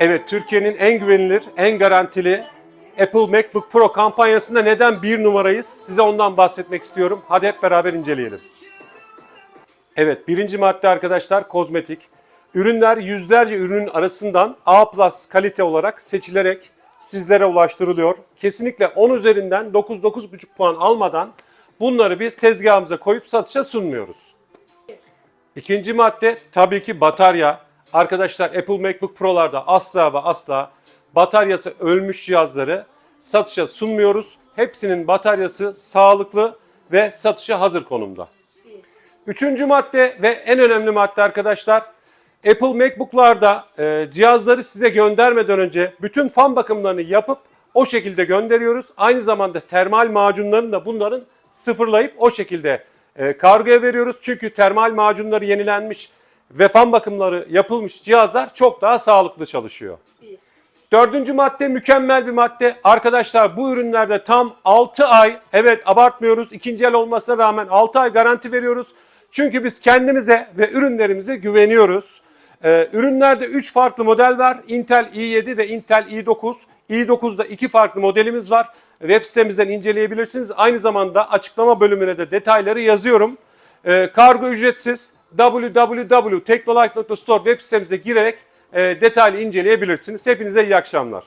Evet, Türkiye'nin en güvenilir, en garantili Apple MacBook Pro kampanyasında neden bir numarayız? Size ondan bahsetmek istiyorum. Hadi hep beraber inceleyelim. Evet, birinci madde arkadaşlar kozmetik. Ürünler yüzlerce ürünün arasından A plus kalite olarak seçilerek sizlere ulaştırılıyor. Kesinlikle 10 üzerinden 9-9,5 puan almadan bunları biz tezgahımıza koyup satışa sunmuyoruz. İkinci madde tabii ki batarya. Arkadaşlar Apple MacBook Pro'larda asla ve asla bataryası ölmüş cihazları satışa sunmuyoruz. Hepsinin bataryası sağlıklı ve satışa hazır konumda. Üçüncü madde ve en önemli madde arkadaşlar Apple MacBook'larda e, cihazları size göndermeden önce bütün fan bakımlarını yapıp o şekilde gönderiyoruz. Aynı zamanda termal macunlarını da bunların sıfırlayıp o şekilde e, kargoya veriyoruz. Çünkü termal macunları yenilenmiş ve fan bakımları yapılmış cihazlar çok daha sağlıklı çalışıyor. Dördüncü madde mükemmel bir madde. Arkadaşlar bu ürünlerde tam 6 ay, evet abartmıyoruz, ikinci el olmasına rağmen 6 ay garanti veriyoruz. Çünkü biz kendimize ve ürünlerimize güveniyoruz. Ee, ürünlerde 3 farklı model var. Intel i7 ve Intel i9. i9'da 2 farklı modelimiz var. Web sitemizden inceleyebilirsiniz. Aynı zamanda açıklama bölümüne de detayları yazıyorum. Ee, kargo ücretsiz. www.teknolife.store web sitemize girerek e, detaylı inceleyebilirsiniz. Hepinize iyi akşamlar.